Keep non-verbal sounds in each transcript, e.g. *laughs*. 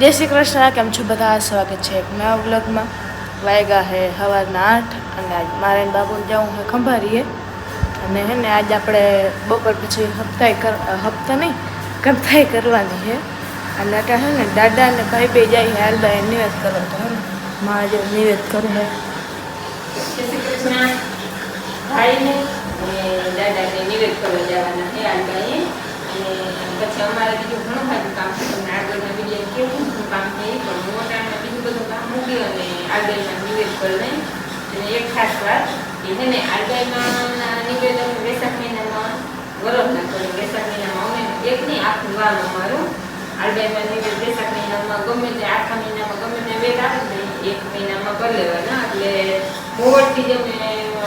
જય શ્રી કૃષ્ણ, કેમ છો બધા? સ્વાગત છે એક નવા વ્લોગમાં. વાયગા હે સવારના આઠ, અને આજ મારે ને બાબુને જવું છે ખંભારીએ. અને હે ને, આજ આપણે બપોર પછી હપ્તાય કર, હપ્તા નહીં, કરતાય કરવાની છે. અને અત્યારે હે ને, દાદા ને ભાઈ બે જાય છે હાલબાઈ નિવેદ કરો તો હે ને, માં જે નિવેદ કરે છે જય શ્રી કૃષ્ણ. ભાઈને અને દાદાને નિવેદ કરવા જવાના છે આલબાઈએ અને પછી અમારે બીજું ઘણું બધું કામ છે, તમને આગળના વીડિયો કેવું શું કામ છે એ પણ મોટામાં બીજું બધું કામ મૂકી અને આલબાઈમાં નિવેદ કરીને અને એક ખાસ વાત કે છે ને આલબાઈમાં નિવેદ અમે વેસાખ મહિનામાં વરસના કરીએ વેસાખ મહિનામાં અમે એક નહીં આખું વાર અમારું આલબાઈમાં નિવેદ વેસાખ મહિનામાં ગમે તે આખા મહિનામાં ગમે તે વેદ આવે ને એક મહિનામાં કરી લેવાના એટલે મોવડથી જ અમે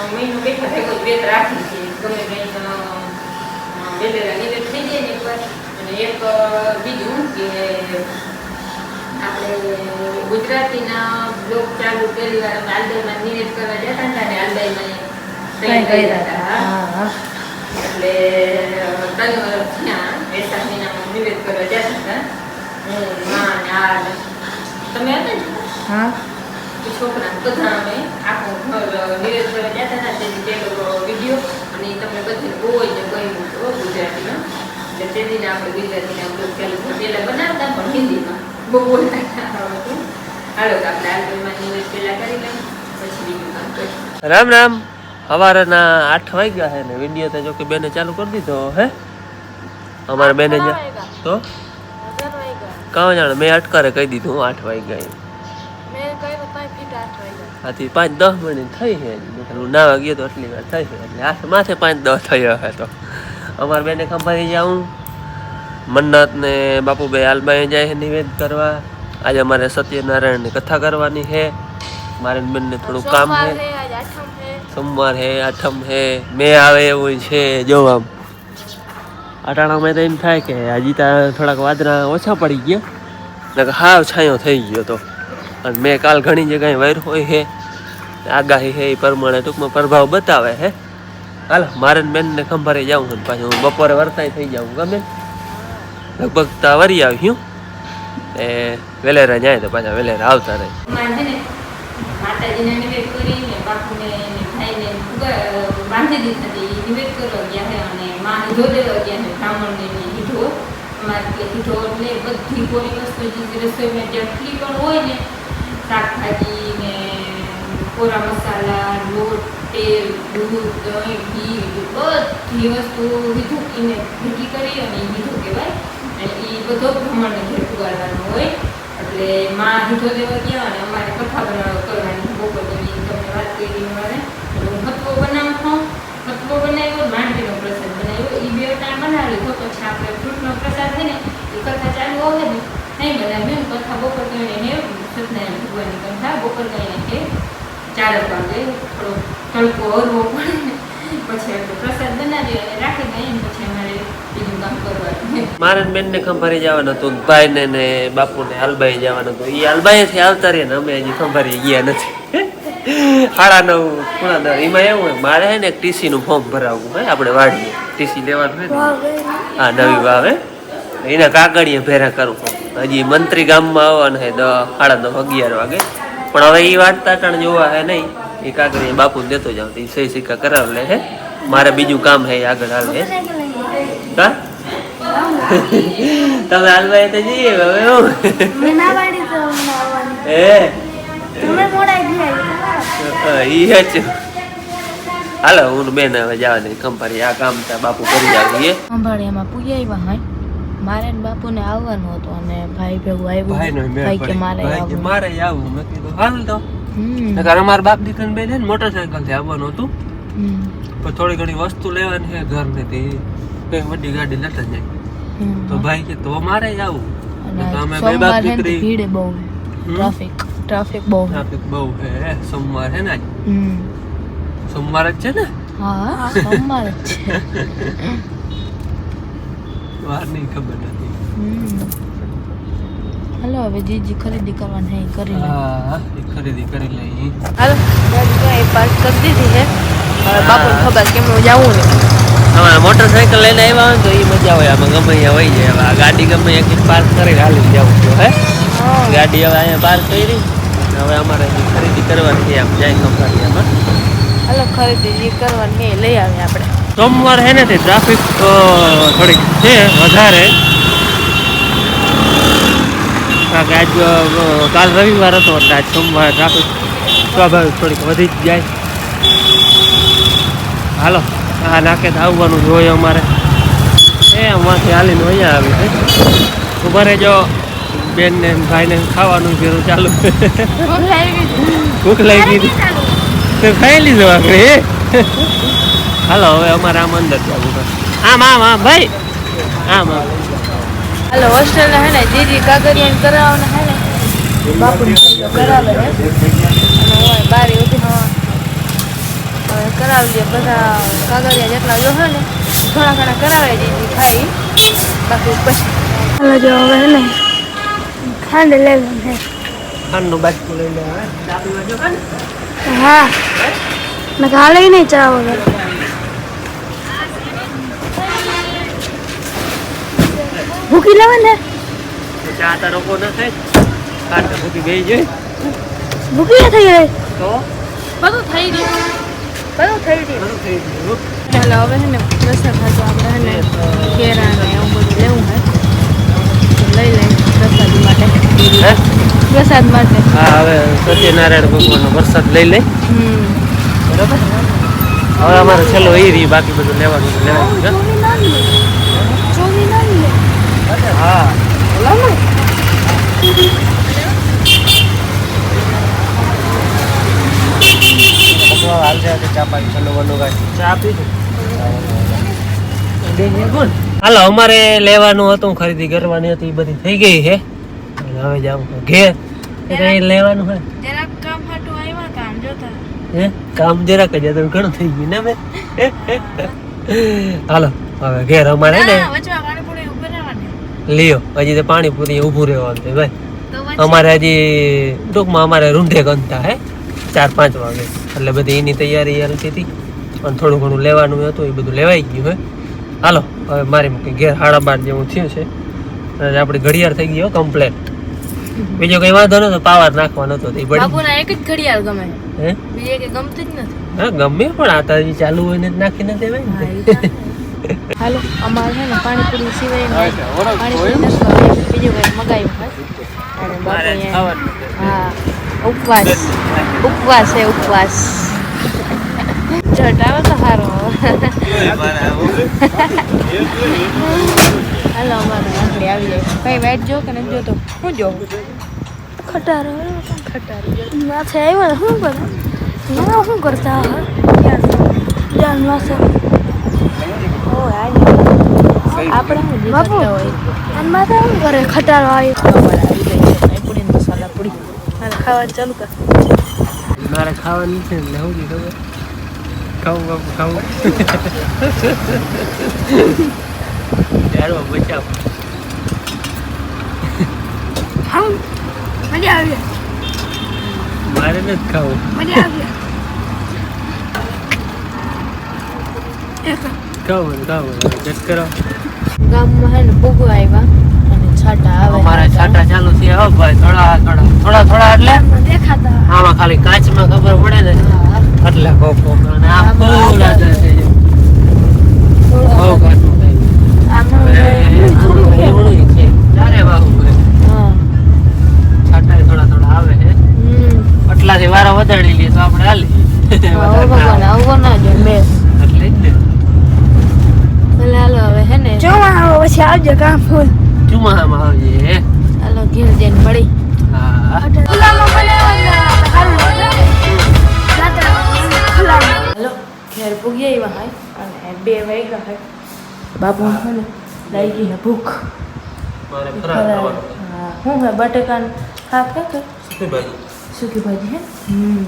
મહિનો બેઠા ભેગો વેદ રાખી છે ગમે કંઈ વેલેલા નિવેદ થઈ જાય ને એકવાર અને એક બીજું કે આપણે ગુજરાતીના બ્લોગ ચાલુ પહેલી વાર અમે આલબાઈમાં નિવેદ કરવા જતા હતા ને આલબાઈમાં કંઈ કર્યા હતા. એટલે ત્રણ ત્યાં વૈશાખ મહિનામાં નિવેદ કરવા જતા હતા હું માં ને આ તમે હતા ને? હા. છોકરા બધા અમે આખું ઘર નિવેદ કરવા જતા હતા તેથી પેલો વીડિયો અને તમને બધી બહુ જ ગમ્યું હતું ગુજરાતીમાં. એટલે તેથી આપણે ગુજરાતીના બ્લોગ ચાલુ પહેલાં બનાવતા પણ હિન્દીમાં. બહુ બોલતા આવડતું હાલો તો આપણે આલ્બમમાં નિવેદ પહેલાં કરી લઈએ. પછી બીજું કામ કરીએ. રામ રામ. સવારના આઠ વાગ્યા છે ને. વીડિયો તો જો કે બેને ચાલુ કરી દીધો હે. અમારા બેને તો? કાં જાણે મેં અટકારે કહી દીધું હું આઠ વાગ્યા આથી પાંચ દસ મિનિટ થઈ છે હું ના વાગ્યો તો આટલી વાર થઈ છે એટલે આઠ માથે પાંચ દસ થયો હે તો. અમારા બેને ખંભાઈ જાઉં મન્નત ને બાપુભાઈ આલબાઈ જાય છે નિવેદ કરવા. આજે અમારે સત્યનારાયણની કથા કરવાની છે. મારે ને બેનને થોડું કામ છે. સોમવાર હે આઠમ હે. મેં આવે એવું છે જો આમ. અટાણામાં તો એમ થાય કે હજી ત્યાં થોડાક વાદળા ઓછા પડી ગયા. નકર હાવ છાંયો થઈ ગયો તો. અને મેં કાલ ઘણી જગ્યાએ વાયર હોય છે. આગાહી છે એ પ્રમાણે ટૂંકમાં પ્રભાવ બતાવે હે હાલ મારે ને બેનને ખંભારે જાઉં છું પાછું. હું બપોરે વર્તાય થઈ જાઉં ગમે. લગભગ તો વરી આવ્યું. એ વેલેરા જાય તો પાછા વેલેરા આવતા રહે. બાંધી કોઈ વસ્તુ રસોઈમાં જેટલી પણ હોય ને, શાકભાજી ને, કોરા મસાલા, લોટ, તેલ, દૂધ, દહીં, ઘી, બધી વસ્તુ લીધું એને ભેગી કરી અને કહેવાય. એ બધો બ્રાહ્મણને ઘેર હોય. એટલે માં દીધો દેવા ગયા અને અમારે કથા બનાવ કરવાની બપોર તમે તમને વાત કરી એટલે હું હતવો બનાવું છું. હતવો બનાવ્યો, માંડવીનો પ્રસાદ બનાવ્યો. એ બે ટાઈમ બનાવી લીધો પછી આપણે ફ્રૂટનો પ્રસાદ છે ને એ કથા ચાલુ આવે ને, નહીં બનાવ્યું ને કથા બપોર કરીને સત્યનારાયણ ભગવાનની કથા બપોર કરીને ચાલો વાગે થોડો તડકો હરવો પડે પછી આપણે પ્રસાદ બનાવી અને રાખી દઈએ ને પછી અમારે બીજું કામ કરવાનું મારે ને બેનને ખંભારી જવાનું હતું ભાઈને ને બાપુને હાલબાઈ જવાનું હતું. એ હાલબાઈથી આવતા રહીએ ને અમે હજી ખંભારી ગયા નથી. *laughs* સાડા નવ પૂણા નવ એમાં એવું હોય મારે છે ને એક ટીસીનું ફોર્મ ભરાવવું હોય આપણે વાડીએ. ટીસી લેવાનું હોય ને. હા નવી વાવે. એના કાગળિયા ભેરા કરું હજી મંત્રી ગામમાં આવવાનું હોય દસ સાડા દસ અગિયાર વાગે. પણ હવે એ વાંચતા કારણ જોવા હે નહીં. એ કાગળિયા બાપુ દેતો જાવ એ સહી સિક્કા કરાવ લે હે. મારે બીજું કામ હે આગળ હાલે હે. કા તમે હાલમાં તો જઈએ હવે હું? મેં ના પાડી તો હમણાં આવવાની. એ? તમે મોડા ગયા ઈ હચ હાલો હું બેન હવે જવા દે કંપારી આ કામ તા બાપુ કરી આવીએ અંબાડિયામાં પૂજા આવ્યા હોય. મારે ને બાપુને આવવાનું હતું અને ભાઈ ભેગું આવ્યું. ભાઈ કે મારે આવવું મારે આવવું. મેં કીધું હાલ તો. હમ. નકર અમારા બાપ દીકરાને બે છે ને મોટરસાયકલથી આવવાનું હતું. પણ થોડી ઘણી વસ્તુ લેવાની છે ઘર ને તે કઈ વડી ગાડી લેતા જાય. તો ભાઈ કે તો મારે આવું અને તો અમે બે બાપ છે ને તો દીકરી ભીડ બહુ ટ્રાફિક ટ્રાફિક બહુ ટ્રાફિક બહુ છે સોમવાર છે ને સોમવાર જ છે ને? હા સોમવાર જ છે. વાર નહીં ખબર નથી. હાલો હવે જે જે ખરીદી કરવાની કરી લે. હા ખરીદી કરી લઈ હાલો ગાડી તો એ પાર્ક કરી દીધી છે. બાપુ ખબર કેમ હું જાઉં ને. અમારે મોટરસાયકલ લઈને આવ્યા હોય તો એ મજા હોય. આમાં ગમે અહીંયા હોય જાય હવે આ ગાડી ગમે એક પાર્ક કરી હાલી જવું છું હે? ગાડી હવે અહીંયા પાર્ક કરી. હવે અમારે ખરીદી કરવાની છે આમ જાય કંપનીમાં હાલો ખરીદી કરવાની લઈ આવીએ આપણે. સોમવાર હે ને તે ટ્રાફિક થોડીક છે વધારે. કારણ કે આજ કાલ રવિવાર હતો એટલે આજ સોમવારે ટ્રાફિક સ્વાભાવિક થોડીક વધી જ જાય. હાલો. આ નાકે આવવાનું જોયું અમારે. એ અમારથી હાલીને અહીંયા આવી. છે ઊભા રહેજો. બેન ને ભાઈને ખાવાનું છે ચાલુ. ભૂખ લાગી ગઈ તો ખાઈ લીધો આપણે હાલો હવે અમારે આમ અંદર જવું આમ આમ આમ ભાઈ. આમ આમ. હાલો હોસ્ટેલ હે ને જીજી કાગળિયા કરાવવાના હે ને. બાપુ કરાવે હે અને હું બારી ઊભી હવા હવે કરાવી દે બધા કાગળિયા જેટલા જો હે ને ઘણા ઘણા કરાવે દીધી ખાઈ. બાકી પછી હાલો જો હવે હે ને ખાંડ લઉં હે. ખાનનું બાજકું લઈ લે હવે હા. મેં ખાલે નહીં ચા વગર. ભૂકી લેવે ને? ચા ન થાય. થઈ ગઈ? તો? બધું થઈ ગયું. બધું થઈ ગયું. ચાલો હવે છે ને પ્રસાદ ખાતો આપણે છે ને ને એવું બધું લેવું હે. લઈ લઈ પ્રસાદ માટે. પ્રસાદ માટે. હા હવે સત્યનારાયણ ભગવાનનો વરસાદ લઈ લઈ. હમ. બરાબર? હવે અમારે છેલ્લો એ રહી બાકી બધું લેવાનું છે, લેવાનું છે. ચા નાની ચોવી નાની હા ચા પીધું હાલો અમારે લેવાનું હતું ખરીદી કરવાની હતી એ બધી થઈ ગઈ છે. હવે જાઉં ઘેર. કઈ લેવાનું હોય? જરાક કામ હાટું આવ્યા હતા જોતા. હે? કામ જરાક જ હતું ઘણું થઈ ગયું ને બે હાલો હવે ઘેર અમારે ને લ્યો હજી તો પાણીપુરી ઊભું રહેવાનું છે ભાઈ. અમારે હજી ટૂંકમાં અમારે રૂંઢે ગંતા હે? ચાર પાંચ વાગે. એટલે બધી એની તૈયારી હાલતી હતી અને થોડું ઘણું લેવાનું હતું એ બધું લેવાઈ ગયું હે. હાલો હવે મારી મૂકી ઘેર હાડા બાર જેવું થયું છે. અને આપણી ઘડિયાળ થઈ ગયો હો કમ્પ્લેટ બીજો કઈ વાંધો નતો પાવર નાખવાનો હતો એ બળી એક જ ઘડિયાળ ગમે. હે? બીજે કે ગમતી જ નથી. હા ગમે પણ આ તો ચાલુ હોય ને જ નાખી ન દેવાય ને. હાલો અમારે છે ને પાણીપુરી સિવાય પાણીપુરી નથી બીજું કઈ મગાવ્યું. હા. ઉપવાસ. ઉપવાસ. છે ઉપવાસ. જટાવો તો સારો. હાલો અમારે આંગળી આવી જાય. ભાઈ વાઈટ જો કે જો તો હું જો ખટારો ખટારો. માથે આવ્યો શું કરે? ના શું કરતા? હા જાન માથે આપણે શું જે બાપુ. અને માથે શું કરે? ખટારો આવ્યો અમારે આવી જાય છે પૂરી મસાલા પૂરી હાલ ખાવાનું ચાલુ કર. મારે ખાવાનું છે ને હું ખબર. ખાવું બાપુ ખાવું. ચાલો બચાવ. મજા આવી. મારે નથી ખાવું. મજા આવી. ખાવું ખાવું ચેક કરો. ગામમાં હે ને ભૂગો આવ્યા અને છાટા આવે અમારા છાટા ચાલુ થયા હો ભાઈ થોડા થોડા થોડા થોડા એટલે? દેખાતા. આમાં ખાલી કાચમાં ખબર પડે ને. એટલે કોક કોક અને આ છે. બહુ કાચું છે. છે. આટલાથી વારા વધારી લઈએ તો આપણે હાલી એટલે જ ને. હાલો હવે હે ને. ચોમાસા પછી આવજો કામ ફૂલ. ચુમાહામાં આવજે હાલો ઘેર જઈને ખુલ્લામાં હાલો ઘેર ભૂગી આવ્યા હાય. અને બે વાગ્યા હાય. બાબુ હે. ને લાગી ભૂખ. છે. હા હું હે બટેકાન શાક કે? કે શું ભાઈ? ભાજી હે? હમ.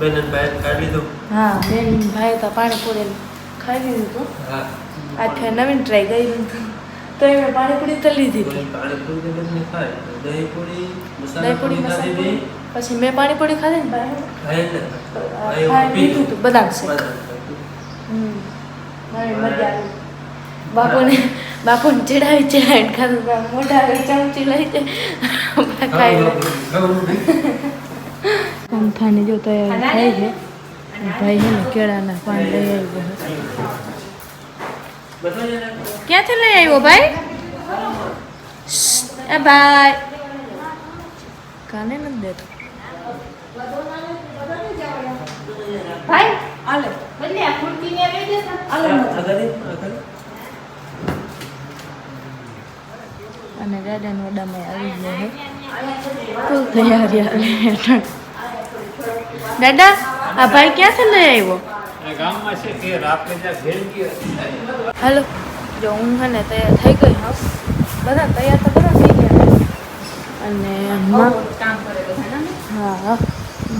બેન ભાઈ કાઢી દો હા બેન ભાઈ તો પાણીપુરી ખાઈ લીધું હા. આખે નવીન ટ્રાય કરી તો એમાં પાણીપુરી તો લીધી હતી? પાણીપુરી. પછી મેં પાણીપુરી ખાધી ને લીધું? હતું બદામ શેક. બાપુને બાપુને ચડાવી ચડાવી ખાધું. મોટા ચમચી લઈ જાય. ખાઈ લે. પંખાની જો તૈયાર થાય છે. ભાઈ ને કેળાના પાન લઈ આવ્યો ક્યાંથી લઈ આવ્યો ભાઈ? એ ભાઈ. કાને નથી દેતો. ભાઈ આલે બંને આ ખુરકી ને લઈ જતા આલે અને દાદાનો ઓડામાં આવી ગયો છે ફૂલ તૈયારી આવે દાદા આ ભાઈ ક્યાંથી લઈ આવ્યો? હાલો જો હું છે ને તૈયાર થઈ ગઈ હા. બધા તૈયાર તો બધા થઈ ગયા. અને હા હા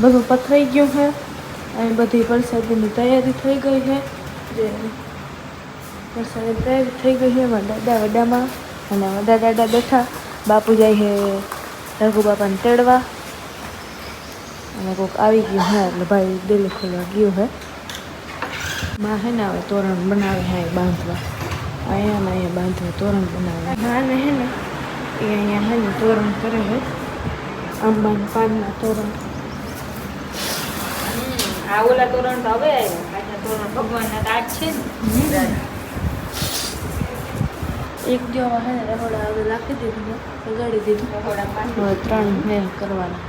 બધું પથરાઈ ગયું છે. અને બધી વરસાદની તૈયારી થઈ ગઈ છે. જે વરસાદની તૈયારી થઈ ગઈ છે મારા દાદા વડામાં. અને વડા દાદા બેઠા. બાપુ જાય છે રઘુ બાપાને તેડવા. અને કોઈક આવી ગયું હે એટલે ભાઈ દિલ ખોલવા ગયું હે માં હે ને હવે તોરણ બનાવે હે બાંધવા. અહીંયા ને અહીંયા બાંધવા તોરણ બનાવે. હા ને હે ને એ અહીંયા હે ને તોરણ કરે હે. આંબાના પાનના તોરણ. આ ઓલા તોરણ તો હવે આવ્યા. તોરણ ભગવાનના દાંત છે ને. એક જેવા હે ને રહોડા હવે રાખી દીધું છે દીધું. રહોડા. ત્રણ હે કરવાના.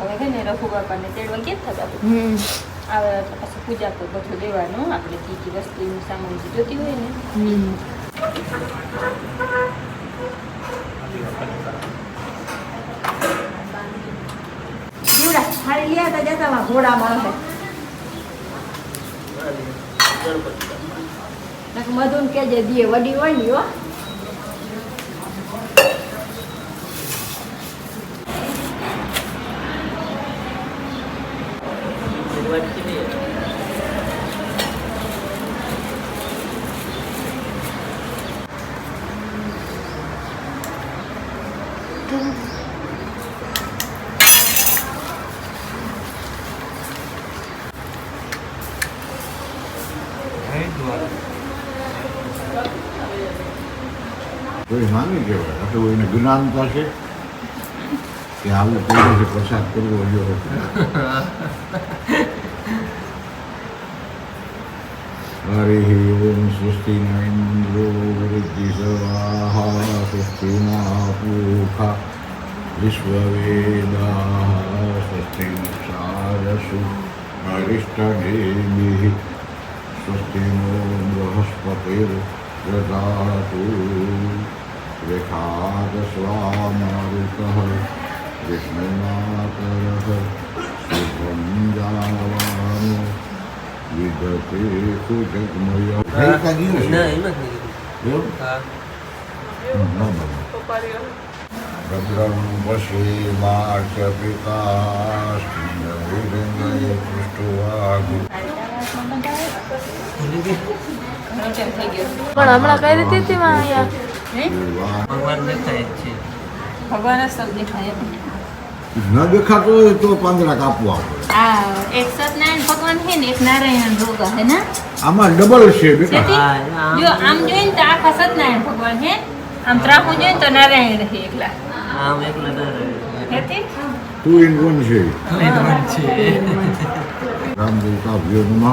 હવે છે ને રઘુ બાપાને તેડવા કેમ થતા હમ. આવે પછી પૂજા પર બધું દેવાનું આપણે જે જે વસ્તુનું સામાન જોતી હોય ને. જીવડા થાળી લ્યા તા જતા માં ઘોડા મળે મધુન કે જે દીએ વડી હોય ને હો. કોઈ માની કહેવાય. આ તો એને જ્ઞાન થશે કે આવું કોઈ પ્રસાદ કરવો જો હરિ ઓમ સ્વસ્તિ નૈન્દ્રો વૃદ્ધિ સવાહ, સ્વસ્તિ ના વિશ્વવેદા સ્વસ્તિ નક્ષારસુ અરિષ્ટનેમિ स्वस्ति नो बृहस्पतिर्ददातु रेखादस्वामारुतः विष्णुमातरः शुभं जावानो विदते सुजग्मय ના એમાં જ નહીં હા ભદ્રં વશીમાચ પિતા સ્ત્રીય પૃષ્ઠવાગુ પણ હમણાં કઈ રીતે હતી માં અહીંયા? ભગવાન દેખાય છે. ભગવાન જ સૌ દેખાય ન દેખાતો હોય તો પાંદડા કાપવા એક સત્યનારાયણ ભગવાન છે ને એક નારાયણ રોગા હે ના? આમાં ડબલ છે બેટા. જો આમ જોઈએ ને તો આખા સત્યનારાયણ ભગવાન છે. આમ ત્રાહું જોઈએ ને તો નારાયણ રહે એકલા. આમ એકલા ના ટુ ઇન વન છે. રામ દેવતાભ્યો નમઃ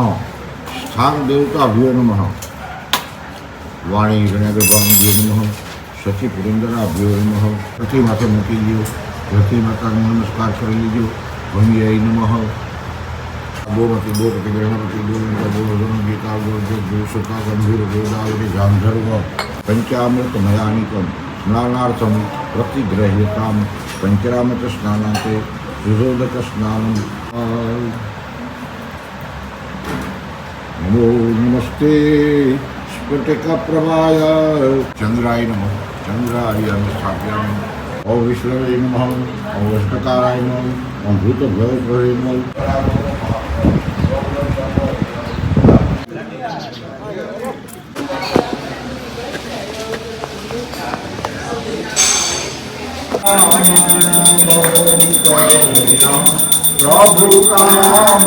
દેવતાભ્યો નમઃ. વાણી ગણ્યાગર્ભાભ્યો નમઃ. સચી પુરંદરાભ્યો નમઃ. રથી માથે મૂકી દો રથી માતાનો નમસ્કાર કરી લીધો ભંગ્યાય નમઃ. ગોમતી ગોપતિ ગૃહપતિ ગોવિંદ ગોવર્ધન ગીતા ગોર્જત ગોસુતા ગંભીર ગોદાવરી ગાંધર્વ પંચામૃત મયાનિકમ સ્નાનાર્થમ પ્રતિગ્રહ્યતામ પંચરામચ સ્નાનાંતે સુરોદક સ્નાનમ. नमो नमस्ते। स्फुटिकप्रभाय चन्द्राय चंद्राय चन्द्राय स्थापयामि ॐ विष्णवे नमः। ॐ अष्टकाराय नमः। ॐ भूतभयप्रभे नमः। प्रभु का नाम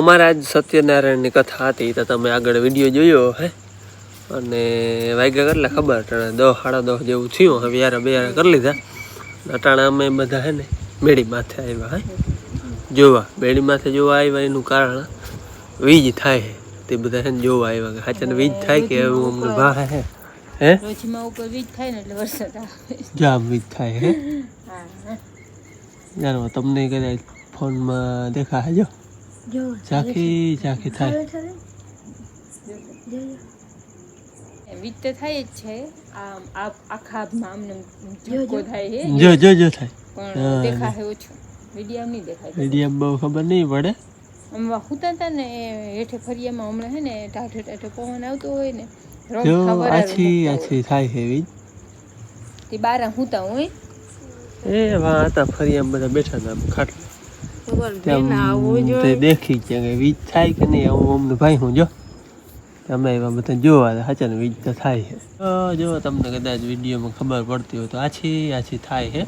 અમારે આજ સત્યનારાયણની કથા હતી તો તમે આગળ વીડિયો જોયો હે? અને વાગ્યા કેટલા ખબર? અટાણે દસ સાડા દસ જેવું થયું. હવે યાર બે યાર કરી લીધા. અટાણે અમે બધા હે ને બેડી માથે આવ્યા હે? જોવા. બેડી માથે જોવા આવ્યા એનું કારણ વીજ થાય તે બધા હે ને જોવા આવ્યા કે હાચાને વીજ થાય કે એવું અમને ભા હે? હે? રોજમાં ઉપર વીજ થાય ને એટલે વરસાદ આવે. જામ વીજ થાય હે? હા. તમને કદાચ ફોનમાં દેખાજો જો. ઝાંખી ઝાંખી થાય વીજ થાય જ છે આ આખા આમને ઝટકો થાય છે જો જો જો થાય પણ દેખાય ઓછું વીડિયો નહીં દેખાય મીડિયમ બહુ ખબર નહીં પડે આમ હુતા હતા ને હેઠે ફરિયામાં હમણાં હે ને ટાઢે ટાઢે પવન આવતો હોય ને જો આછી આછી થાય છે વીજ તે બારા હુતા હોય એ વા હતા બધા બેઠા હતા ખાટલા દેખી ગયા કે વીજ થાય કે નહીં હું અમને ભાઈ હું જો. તમે એવા બધા જોવા સાચાને વીજ તો થાય છે. જો તમને કદાચ વિડીયોમાં ખબર પડતી હોય તો આછી આછી થાય છે.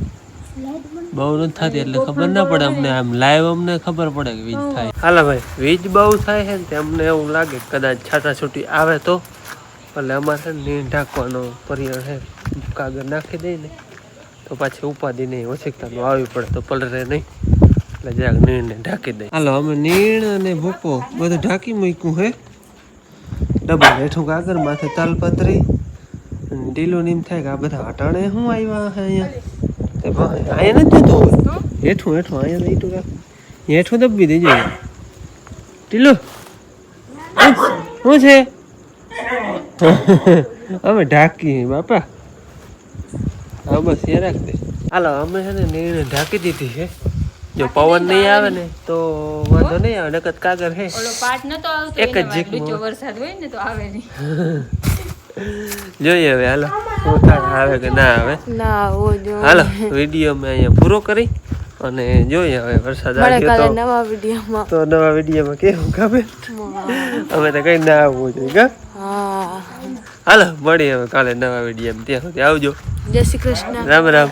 બહુ નથી થતી એટલે ખબર ના પડે અમને આમ લાઈવ અમને ખબર પડે કે વીજ થાય. હાલા ભાઈ વીજ બહુ થાય છે ને અમને એવું લાગે કદાચ છાટા છૂટી આવે તો. એટલે અમારે નીર ઢાંકવાનો પર્યાય છે. કાગળ નાખી દઈએ ને તો પાછી ઉપાધિ નહીં ઓછીકતાનું આવી પડે તો પલરે નહીં. એટલે અમે નીણ નીમ થાય અટાણે શું આવ્યા હેઠું હેઠું, અહીંયા હેઠું દબી દેજો ઢીલું? શું છે? *laughs* અમે ઢાંકી બાપા. હા, બસ એ રાખ દે. હાલો, અમે છે ને નીણ ઢાંકી દીધી છે જો પવન નહીં આવે ને તો વાંધો નહીં આવે નકત કાગળ હે. ઓલો પાટ નતો આવતો એક જ જીક માટે વરસાદ હોય ને તો આવે નહીં. જોઈએ હવે હાલો. શું આવે કે ના આવે? ના આવું જો. હાલો વીડિયો મેં અહીંયા પૂરો કરી અને જોઈએ હવે વરસાદ આવ્યો કાલે તો. નવા વિડીયોમાં. તો નવા વિડીયોમાં કેવું ગમે? અમે તો કઈ ના આવવું જોઈએ કા? હા. હાલો મળીએ હવે કાલે નવા વિડીયોમાં. ત્યાં સુધી આવજો. જય શ્રી કૃષ્ણ. રામ રામ.